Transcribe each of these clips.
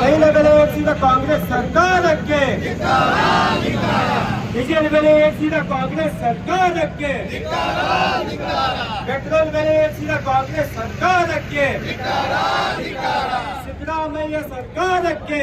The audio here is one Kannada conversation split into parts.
ತೈಲ ಬೆಲೆ ಏರಿಸಿದ ಕಾಂಗ್ರೆಸ್ ಸರ್ಕಾರಕ್ಕೆ. ಡೀಸೆಲ್ ಬೆಲೆ ಏರಿಸಿದ ಕಾಂಗ್ರೆಸ್ ಸರ್ಕಾರಕ್ಕೆ. ಪೆಟ್ರೋಲ್ ಬೆಲೆ ಏರಿಸಿದ ಕಾಂಗ್ರೆಸ್ ಸರ್ಕಾರಕ್ಕೆ. ಸಿದ್ದರಾಮಯ್ಯ ಸರ್ಕಾರಕ್ಕೆ.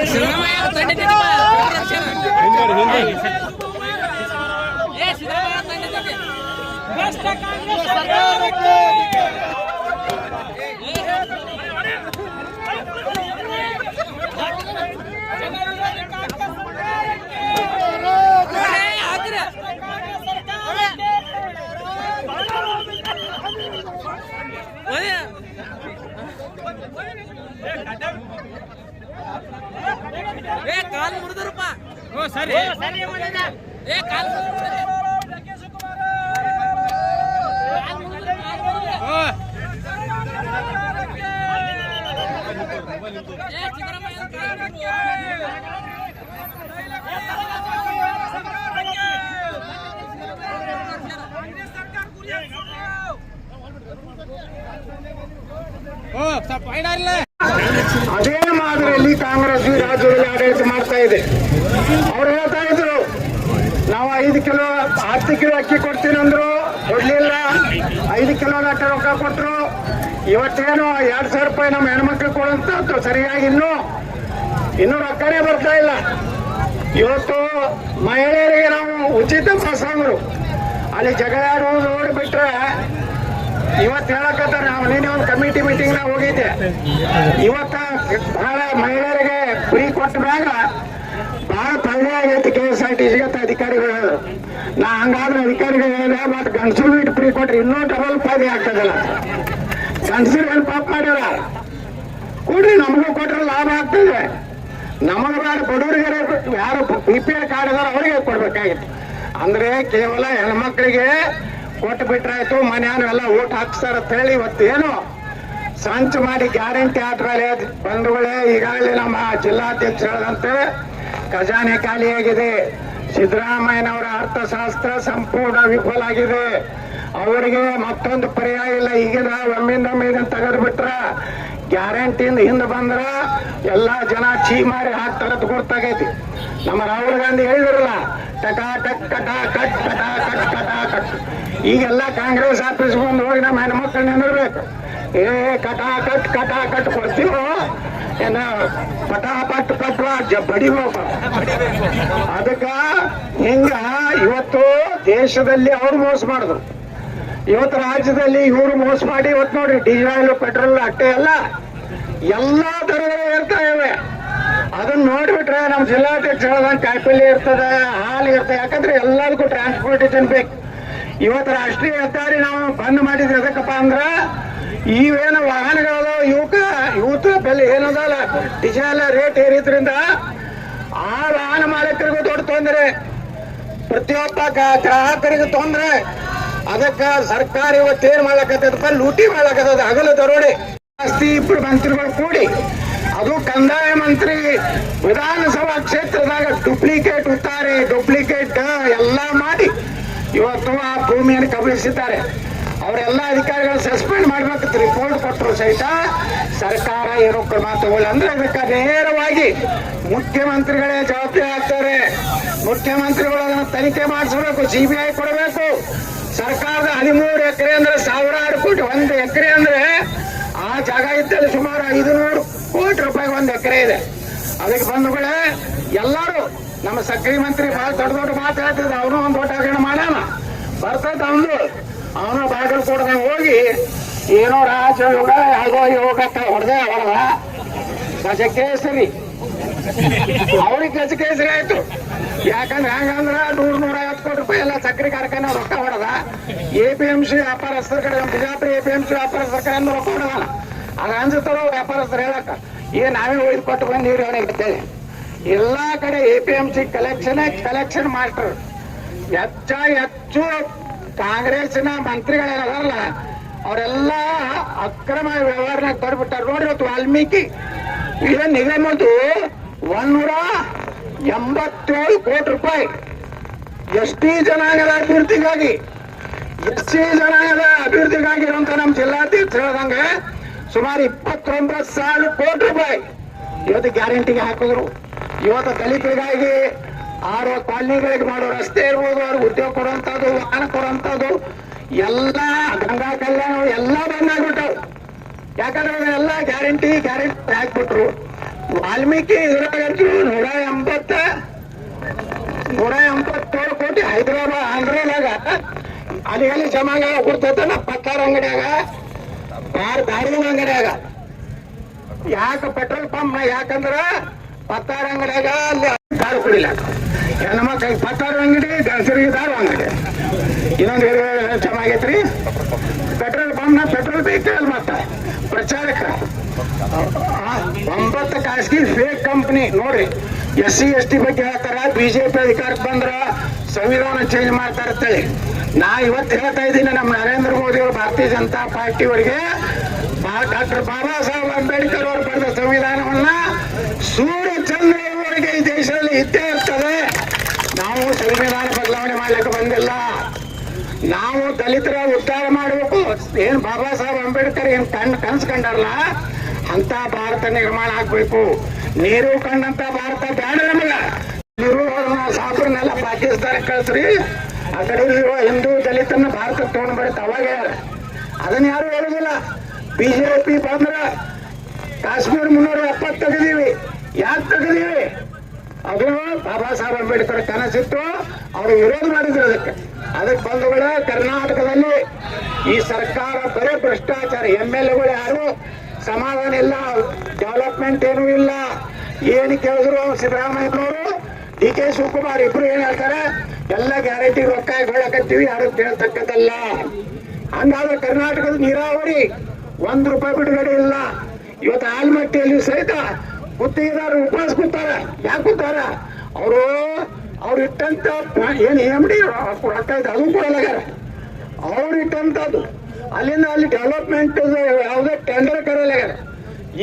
ಸಿದ್ದರಾಮಯ್ಯ ತಂಡ ಏ ಸಿದ್ದರಾಮಯ್ಯ ತಂಡ ಭ್ರಷ್ಟ ಕಾಂಗ್ರೆಸ್ ಸರ್ಕಾರಕ್ಕೆ ಏ ಕಾಲ್ ಮುರಿದ್ರಪ್ಪ ಓ ಸರಿ ಏ ಕಾಲ್ ಅದೇ ಮಾದರಿಯಲ್ಲಿ ಕಾಂಗ್ರೆಸ್ ಈ ರಾಜ್ಯದಲ್ಲಿ ಆಡಳಿತ ಮಾಡ್ತಾ ಇದೆ ಅವ್ರು ಹೇಳ್ತಾ ಇದ್ರು ನಾವು ಐದು ಕಿಲೋ ಹತ್ತು ಕಿಲೋ ಅಕ್ಕಿ ಕೊಡ್ತೀನಿ ಅಂದ್ರು, ಕೊಡ್ಲಿಲ್ಲ. ಐದು ಕಿಲೋ ರೊಕ್ಕ ಕೊಟ್ರು. ಇವತ್ತೇನು ಎರಡು ಸಾವಿರ ರೂಪಾಯಿ ನಮ್ಮ ಹೆಣ್ಮಕ್ಳು ಕೊಡುವಂತ ಸರಿಯಾಗಿ ಇನ್ನೂ ಇನ್ನೂ ರೊಕ್ಕನೇ ಬರ್ತಾ ಇಲ್ಲ. ಇವತ್ತು ಮಹಿಳೆಯರಿಗೆ ನಾವು ಉಚಿತ ಪ್ರಸಂಗರು. ಅಲ್ಲಿ ಜಗಳ ನೋಡಿಬಿಟ್ರೆ ಇವತ್ತು ಹೇಳಕತ್ತಾರ, ನಾವು ನಿನ್ನೆ ಒಂದು ಕಮಿಟಿ ಮೀಟಿಂಗ್ ನಾವು ಹೋಗಿದ್ದೆ. ಇವತ್ತ ಬಹಳ ಮಹಿಳೆಯರಿಗೆ ಫ್ರೀ ಕೊಟ್ಟ ಬಹಳ ತೊಂದರೆ ಆಗೈತಿ ಕೆ ಟಿ ಅಧಿಕಾರಿಗಳು. ನಾ ಹಂಗಾದ್ರೆ ಅಧಿಕಾರಿಗಳು ಮತ್ತೆ ಗಂಡಸರು ಇಟ್ಟು ಫ್ರೀ ಕೊಟ್ರೆ ಇನ್ನೂ ಡಬಲ್ ಫಾಯ್ದೆ ಆಗ್ತದಲ್ಲ. ಗಂಡಸರು ಏನು ಪಾಪ ಮಾಡ್ಯಾರ? ಕೊಡ್ರಿ, ನಮಗೂ ಕೊಟ್ರೆ ಲಾಭ ಆಗ್ತದೆ. ನಮಗೆ ಬೇಡ ಬಡವರಿಗೆ ಯಾರು ಬಿ ಪಿ ಎಲ್ ಕಾರ್ಡ್ ಅದಾರ ಅವರಿಗೆ ಕೊಡ್ಬೇಕಾಗಿತ್ತು. ಅಂದ್ರೆ ಕೇವಲ ಹೆಣ್ಮಕ್ಳಿಗೆ ಕೊಟ್ಟು ಬಿಟ್ರಾಯ್ತು ಮನೆಯನ್ನು ಎಲ್ಲ ಊಟ ಹಾಕ್ಸ್ತಾರ ಅಂತ ಹೇಳಿ ಇವತ್ತು ಏನು ಸಂಚು ಮಾಡಿ ಗ್ಯಾರಂಟಿ ಆದ್ಮೇಲೆ ಬಂಧುಗಳೇ ಈಗಾಗಲೇ ನಮ್ಮ ಜಿಲ್ಲಾಧ್ಯಕ್ಷ ಹೇಳದಂತೆ ಖಜಾನೆ ಖಾಲಿಯಾಗಿದೆ. ಸಿದ್ದರಾಮಯ್ಯನವರ ಅರ್ಥಶಾಸ್ತ್ರ ಸಂಪೂರ್ಣ ವಿಫಲ ಆಗಿದೆ ಅವರಿಗೆ ಮತ್ತೊಂದು ಪರ್ಯಾಯ ಇಲ್ಲ. ಈಗಿನ ಒಮ್ಮಿಂದ ಒಮ್ಮಿಂದ ತೆಗೆದು ಬಿಟ್ರ ಗ್ಯಾರಂಟಿಯಿಂದ ಹಿಂದೆ ಬಂದ್ರ ಎಲ್ಲಾ ಜನ ಚೀ ಮಾರಿ ಹಾಕ್ತಾರ ಅಂತ ಗೊತ್ತಾಗೈತಿ ನಮ್ಮ ರಾಹುಲ್ ಗಾಂಧಿ ಹೇಳಿದ್ರಲ್ಲ, ಟಕ ಟಕ್ ಟಟಾ ಕಟ್ ಟಟಾ ಕಟ್ ಕಟ್. ಈಗೆಲ್ಲ ಕಾಂಗ್ರೆಸ್ ಆಫೀಸ್ ಬಂದು ಹೋಗಿ ನಮ್ಮ ಹೆಣ್ಮಕ್ಳು ನಿಂದಿರ್ಬೇಕು ಏ ಕಟಾ ಕಟ್ ಕಟಾ ಕಟ್ ಕೊಡ್ತೀವೋ ಏನ ಪಟಾ ಪಟ್ ಪಟ್ ಅದಕ್ಕ ಹಿಂಗ ಇವತ್ತು ದೇಶದಲ್ಲಿ ಅವ್ರು ಮೋಸ ಮಾಡಿದ್ರು. ಇವತ್ತು ರಾಜ್ಯದಲ್ಲಿ ಇವರು ಮೋಸ ಮಾಡಿ, ಇವತ್ತು ನೋಡ್ರಿ, ಡೀಸೆಲ್, ಪೆಟ್ರೋಲ್, ಅಟ್ಟೆ ಎಲ್ಲ, ಎಲ್ಲಾ ದರಗಳು ಏರ್ತಾ ಇವೆ. ಅದನ್ನ ನೋಡ್ಬಿಟ್ರೆ ನಮ್ಮ ಜಿಲ್ಲಾಧ್ಯಕ್ಷ ಹೇಳ್ದಂಗೆ ಕಾಯಿಪಲ್ಲೆ ಇರ್ತದ, ಹಾಲು ಇರ್ತದೆ. ಯಾಕಂದ್ರೆ ಎಲ್ಲದಕ್ಕೂ ಟ್ರಾನ್ಸ್ಪೋರ್ಟೇಷನ್ ಬೇಕು. ಇವತ್ತು ರಾಷ್ಟ್ರೀಯ ಹೆದ್ದಾರಿ ನಾವು ಬಂದ್ ಮಾಡಿದ್ರೆ ಎದಕ್ಕಪ್ಪ ಅಂದ್ರ ಇವೇನು ವಾಹನಗಳು ಇವಕ್ಕ ಇವತ್ತ ಬೆಲೆ ಏನದಲ್ಲ ಡೀಸೆಲ್ ರೇಟ್ ಏರಿದ್ರಿಂದ ಆ ವಾಹನ ಮಾಲೀಕರಿಗೂ ದೊಡ್ಡ ತೊಂದರೆ. ಪ್ರತಿಯೊಬ್ಬ ಗ್ರಾಹಕರಿಗೂ ತೊಂದರೆ. ಅದಕ್ಕ ಸರ್ಕಾರ ಇವತ್ತು ಏನ್ ಮಾಡ್ಲಕತ್ತದಪ್ಪ ಲೂಟಿ ಮಾಡ್ಲಕತ್ತದ ಹಗಲು ದರೋಡೆ. ಜಾಸ್ತಿ ಇಬ್ರು ಮಂತ್ರಿಗಳು ಕೂಡಿ, ಅದು ಕಂದಾಯ ಮಂತ್ರಿ ವಿಧಾನಸಭಾ ಕ್ಷೇತ್ರದಾಗ ಡೂಪ್ಲಿಕೇಟ್ ಉತ್ತಾರೆ, ಡೂಪ್ಲಿಕೇಟ್ ಎಲ್ಲ ಮಾಡಿ ಇವತ್ತು ಆ ಭೂಮಿಯನ್ನು ಕಬಳಿಸಿದ್ದಾರೆ. ಅವರೆಲ್ಲ ಅಧಿಕಾರಿಗಳು ಸಸ್ಪೆಂಡ್ ಮಾಡ್ಬೇಕು ರಿಪೋರ್ಟ್ ಕೊಟ್ಟರು ಸಹಿತ ಸರ್ಕಾರ ಏನೋ ಕ್ರಮ ತಗೊಳ್ಳಿ ಅಂದ್ರೆ ಅದಕ್ಕೆ ನೇರವಾಗಿ ಮುಖ್ಯಮಂತ್ರಿಗಳೇ ಜವಾಬ್ದಾರಿ ಆಗ್ತಾರೆ. ಮುಖ್ಯಮಂತ್ರಿಗಳು ಅದನ್ನು ತನಿಖೆ ಮಾಡಿಸಬೇಕು ಐ ಕೊಡಬೇಕು. ಸರ್ಕಾರದ ಹದಿಮೂರು ಎಕರೆ ಅಂದ್ರೆ ಸಾವಿರಾರು ಕೋಟಿ, ಒಂದು ಎಕರೆ ಅಂದ್ರೆ ಆ ಜಾಗ ಇದ್ದಲ್ಲಿ ಸುಮಾರು ಐದುನೂರು ಕೋಟಿ ರೂಪಾಯಿ ಒಂದು ಎಕರೆ ಇದೆ. ಅದಕ್ಕೆ ಬಂಧುಗಳೇ, ಎಲ್ಲರೂ ನಮ್ಮ ಸಕ್ರಿ ಮಂತ್ರಿ ಬಹಳ ದೊಡ್ಡ ದೊಡ್ಡ ಮಾತು ಹೇಳ್ತಿದ್ದ ಅವನು ಒಂದು ದೊಡ್ಡ ಹಗರಣ ಮಾಡೋಣ. ಬರ್ತೈತೆ ಅವನು ಅವನು ಬಾಗಲಕೋಟದಾಗ ಹೋಗಿ, ಏನೋ ರಾಜಯೋಗ, ಯಾವುದೋ ಯೋಗ ಹೊಡೆದ ಹೊಡೆದ ಗಜಕೇಸರಿ. ಅವ್ರಿಗೆ ಗಜಕೇಸರಿ ಆಯ್ತು. ಯಾಕಂದ್ರೆ ಹಂಗಂದ್ರ ನೂರ್ ನೂರ ಐವತ್ತು ಕೋಟಿ ರೂಪಾಯಿ ಎಲ್ಲ ಸಕ್ಕರೆ ಕಾರ್ಖಾನೆ ರೊಕ್ಕ ಹೊಡೆದ. ಎ ಪಿ ಎಂ ಸಿ ವ್ಯಾಪಾರಸ್ಥರ ಕಡೆ Bijapur A P M C ವ್ಯಾಪಾರಸ್ಥರ ಕಡೆ ರೊಕ್ಕ ಹೊಡೆದ ಅದ ಅನ್ಸುತ್ತಲ್ಲ ವ್ಯಾಪಾರಸ್ಥರು ಹೇಳಕ್ಕ? ಈಗ ನಾವೇ ಒಯ್ದು ಕೊಟ್ಟು ನೀರು ಅವನಿಗೆ ಎಲ್ಲಾ ಕಡೆ A P M C collection collection master ಹೆಚ್ಚ ಹೆಚ್ಚು ಕಾಂಗ್ರೆಸ್ನ ಮಂತ್ರಿಗಳೇನಲ್ಲ ಅವರೆಲ್ಲ ಅಕ್ರಮ ವ್ಯವಹಾರನ ತೊಡ್ಬಿಟ್ಟಾರ. ನೋಡ್ರಿ ಇವತ್ತು ವಾಲ್ಮೀಕಿ. ಈಗ ನಿಗಮದ್ದು ಒಂದೂರ ಎಂಬತ್ತೇಳು ಕೋಟಿ ರೂಪಾಯಿ ಎಸ್ ಟಿ ಜನಾಂಗದ ಅಭಿವೃದ್ಧಿಗಾಗಿ, ಎಸ್ ಜನಾಂಗದ ಅಭಿವೃದ್ಧಿಗಾಗಿ ಇರುವಂತ ನಮ್ಮ ಜಿಲ್ಲಾಧ್ಯಕ್ಷ ಹೇಳ್ದಂಗೆ ಸುಮಾರು ಇಪ್ಪತ್ತೊಂಬತ್ತು ಸಾವಿರ ಕೋಟಿ ರೂಪಾಯಿ ಇವತ್ತು ಗ್ಯಾರಂಟಿಗೆ ಹಾಕಿದ್ರು. ಇವತ್ತು ದಲಿತರಿಗಾಗಿ ಆರೋ ಕಾಲನಿಗಳಿಗೆ ಮಾಡೋ ರಸ್ತೆ ಇರ್ಬೋದು, ಅವ್ರಿಗೆ ಉದ್ಯೋಗ ಕೊಡುವಂಥದ್ದು ವಾಹನ ಕೊಡುವಂಥದ್ದು ಎಲ್ಲ ಗಂಗಾ ಕಲ್ಯಾಣ, ಎಲ್ಲ ಬಂದಾಗ್ಬಿಟ್ಟವು ಯಾಕಂದ್ರೆ ಎಲ್ಲ ಗ್ಯಾರಂಟಿ ಗ್ಯಾರಂಟಿ ಹಾಕ್ಬಿಟ್ರು ವಾಲ್ಮೀಕಿ ಇದ್ರಾಗಂತೂ ನೂರ ಎಂಬತ್ತ, ನೂರ ಎಂಬತ್ತೇಳು ಕೋಟಿ ಹೈದರಾಬಾದ್ ಆಂಧ್ರದಾಗ ಎಲ್ಲಿ ಜಮಾಗ ಕೊಡ್ತೈತಲ್ಲ ಪತ್ತಾರ ಅಂಗಡಿಯಾಗ, ಬಾರ್ ದಾರಿನ ಅಂಗಡಿಯಾಗ. ಯಾಕ ಪೆಟ್ರೋಲ್ ಪಂಪ್ ಯಾಕಂದ್ರ ಪತ್ತಾರ ಅಂಗಡಿಯಾಗ ಅಲ್ಲಿ ದಾರು ಕುಡಿಲ್ಲ. ಕೈ ಪತ್ತಾರು ಅಂಗಡಿ ಗಣಸರಿಗೆ ದಾರು ಅಂಗಡಿ. ಇನ್ನೊಂದು ಚೆನ್ನಾಗೈತ್ರಿ ಪೆಟ್ರೋಲ್ ಪಂಪ್ನ ಪೆಟ್ರೋಲ್ ಬೇಕೇ ಮತ್ತ ಪ್ರಚಾರಕ್ಕೆ ಒಂಬತ್ತು ಖಾಸಗಿ ಫೇಕ್ ಕಂಪ್ನಿ. ನೋಡ್ರಿ, ಎಸ್ ಸಿ, ಎಸ್ ಟಿ ಬಗ್ಗೆ ಹೇಳ್ತಾರ, ಬಿಜೆಪಿ ಅಧಿಕಾರಕ್ಕೆ ಬಂದ್ರ ಸಂವಿಧಾನ ಚೇಂಜ್ ಮಾಡ್ತಾರ ಅಂತೇಳಿ. ನಾ ಇವತ್ತು ಹೇಳ್ತಾ ಇದ್ದೀನಿ ನಮ್ಮ ನರೇಂದ್ರ ಮೋದಿ ಅವರು, ಭಾರತೀಯ ಜನತಾ ಪಾರ್ಟಿ ಅವರಿಗೆ ಡಾಕ್ಟರ್ ಬಾಬಾ ಸಾಹೇಬ್ ಅಂಬೇಡ್ಕರ್ ಅವರು ಬರೆದ ಸಂವಿಧಾನವನ್ನ ದೇಶದಲ್ಲಿ ಇದ್ದೇ ಇರ್ತದೆ. ನಾವು ಸಂವಿಧಾನ ಬದಲಾವಣೆ ಮಾಡ್ಲಿಕ್ಕೆ ಬಂದಿಲ್ಲ. ನಾವು ದಲಿತರ ಉದ್ಧಾರ ಮಾಡಬೇಕು. ಏನ್ ಬಾಬಾ ಸಾಹೇಬ್ ಅಂಬೇಡ್ಕರ್ ಏನ್ ಕಣ್ ಕನ್ಸ್ ಕಂಡಾರಲ್ಲ? ಅಂತ ಭಾರತ ನಿರ್ಮಾಣ ಆಗ್ಬೇಕು. ನೀರು ಕಂಡಂತ ಭಾರತ ಬೇಡ ನಮಗ. ಸಾಬ್ರನ್ನೆಲ್ಲ ಪಾಕಿಸ್ತಾನಕ್ಕೆ ಕಳ್ಸ್ರಿ. ಆ ಕಡೆ ಇರುವ ಹಿಂದೂ ದಲಿತನ ಭಾರತ ತಗೊಂಡ್ ಅವಾಗ. ಅದನ್ನ ಯಾರು ಹೇಳುದಿಲ್ಲ. ಬಿಜೆಪಿ ಬಂದ್ರ ಕಾಶ್ಮೀರ ಮುನ್ನೂರ ಎಪ್ಪತ್ತು ತೆಗೆದೀವಿ. ಯಾಕೆ ತೆಗೆದೀವಿ? ಅದು ಬಾಬಾ ಸಾಹೇಬ್ ಅಂಬೇಡ್ಕರ್ ಕನಸಿತ್ತು, ಅವರು ವಿರೋಧ ಮಾಡಿದ್ರು ಅದಕ್ಕೆ. ಅದಕ್ಕೆ ಬಂಧುಗಳ ಕರ್ನಾಟಕದಲ್ಲಿ. ಈ ಸರ್ಕಾರ ಬರೀ ಭ್ರಷ್ಟಾಚಾರ, ಎಂ ಎಲ್ ಎಗಳು ಯಾರು? ಸಮಾಧಾನ ಇಲ್ಲ, ಡೆವಲಪ್ಮೆಂಟ್ ಏನೂ ಇಲ್ಲ. ಏನು ಕೇಳಿದ್ರು ಸಿದ್ದರಾಮಯ್ಯನವರು? ಡಿ ಕೆ ಶಿವಕುಮಾರ್ ಇಬ್ರು ಏನ್ ಹೇಳ್ತಾರೆ? ಎಲ್ಲ ಗ್ಯಾರಂಟಿ ರೊಕ್ಕ ಹೇಳಕತ್ತೀವಿ ಯಾರು ಕೇಳ್ತಕ್ಕದಲ್ಲ ಹಂಗಾದ್ರೆ ಕರ್ನಾಟಕದ ನೀರಾವರಿ ಒಂದ್ ರೂಪಾಯಿ ಬಿಡುಗಡೆ ಇಲ್ಲ. ಇವತ್ತು ಆಲ್ಮಟ್ಟಿಯಲ್ಲಿ ಸಹಿತ ಗುತ್ತಿಗೆದಾರರು ಉಪವಾಸ ಕೂತಾರ ಯಾಕೆ ಕೂತಾರ ಅವರು, ಅವ್ರು ಇಟ್ಟಂತ ಏನು ಎಂ ಡಿ ರೊಕ್ಕ ಇದೆ ಅದು ಕೊಡಲಾಗ್ಯಾರ. ಅವ್ರು ಇಟ್ಟಂತದ್ದು, ಅಲ್ಲಿಂದ ಅಲ್ಲಿ ಡೆವಲಪ್ಮೆಂಟ್ ಯಾವುದೇ ಟೆಂಡರ್ ಕರೆಯಲಾಗ್ಯಾರ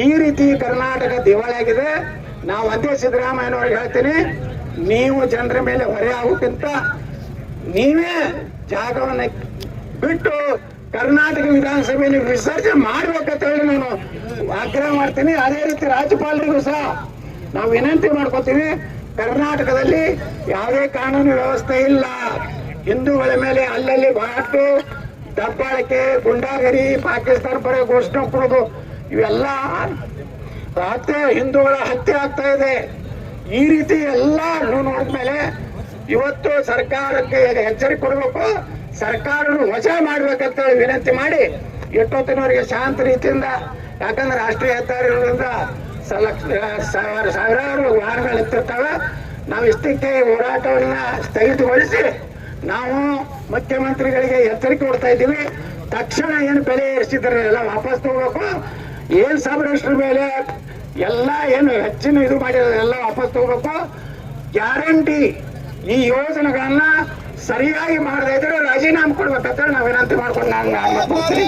ಈ ರೀತಿ ಕರ್ನಾಟಕ ದಿವಾಳಿ ಆಗಿದೆ. ನಾವು ಅದೇ ಸಿದ್ದರಾಮಯ್ಯನವ್ರಿಗೆ ಹೇಳ್ತೀನಿ, ನೀವು ಜನರ ಮೇಲೆ ಹೊರೆ ಆಗೋಕ್ಕಿಂತ ನೀವೇ ಜಾಗವನ್ನು ಬಿಟ್ಟು ಕರ್ನಾಟಕ ವಿಧಾನಸಭೆಯಲ್ಲಿ ವಿಸರ್ಜನೆ ಮಾಡ್ಬೇಕಂತ ಹೇಳಿ ನಾನು ಆಗ್ರಹ ಮಾಡ್ತೀನಿ. ಅದೇ ರೀತಿ ರಾಜ್ಯಪಾಲರಿಗೂ ಸಹ ನಾವು ವಿನಂತಿ ಮಾಡ್ಕೋತೀವಿ ಕರ್ನಾಟಕದಲ್ಲಿ ಯಾವುದೇ ಕಾನೂನು ವ್ಯವಸ್ಥೆ ಇಲ್ಲ. ಹಿಂದೂಗಳ ಮೇಲೆ ಅಲ್ಲಲ್ಲಿ ಬಹಳಷ್ಟು ದಬ್ಬಾಳಿಕೆ, ಗುಂಡಾಗರಿ, ಪಾಕಿಸ್ತಾನ ಪರ ಘೋಷಣೆ ಕೊಡೋದು, ಇವೆಲ್ಲ ಹತ್ಯೆ ಹಿಂದೂಗಳ ಹತ್ಯೆ ಆಗ್ತಾ ಇದೆ. ಈ ರೀತಿ ಎಲ್ಲ ನೋಡಿದ್ಮೇಲೆ ಇವತ್ತು ಸರ್ಕಾರಕ್ಕೆ ಎಚ್ಚರಿಕೆ ಕೊಡಬೇಕು. ಸರ್ಕಾರನು ವಜಾ ಮಾಡ್ಬೇಕಂತ ಹೇಳಿ ವಿನಂತಿ ಮಾಡಿ ಎಷ್ಟೊತ್ತಿನವರೆಗೆ ಶಾಂತ ರೀತಿಯಿಂದ, ಯಾಕಂದ್ರೆ ರಾಷ್ಟ್ರೀಯ ಹೆದ್ದಾರಿ ಸಾವಿರ ಸಾವಿರಾರು ವಾಹನಗಳು ಇರ್ತಿರ್ತವೆ ನಾವು ಇಷ್ಟಕ್ಕೆ ಹೋರಾಟವನ್ನ ಸ್ಥಗಿತಗೊಳಿಸಿ ನಾವು ಮುಖ್ಯಮಂತ್ರಿಗಳಿಗೆ ಎಚ್ಚರಿಕೆ ಕೊಡ್ತಾ ಇದ್ದೀವಿ. ತಕ್ಷಣ ಏನು ಬೆಲೆ ಏರಿಸಿದ್ರೆ ಎಲ್ಲ ವಾಪಸ್ ತಗೋಬೇಕು. ಏನ್ ಸಬರಷ್ಟ್ರ ಮೇಲೆ ಎಲ್ಲ ಏನು ಹೆಚ್ಚಿನ ಇದು ಮಾಡಿರೋದು ಎಲ್ಲ ವಾಪಸ್ ತಗೋಬೇಕು. ಗ್ಯಾರಂಟಿ ಈ ಯೋಜನೆಗಳನ್ನ ಸರಿಯಾಗಿ ಮಾಡದೇ ಇದ್ರೆ ರಾಜೀನಾಮೆ ಕೊಡ್ಬೇಕಂತ ನಾವು ವಿನಂತಿ ಮಾಡ್ಕೊಂಡು ನಾನು ನಾನು ಮಾತು ಮುಗಿಸ್ತೀನಿ.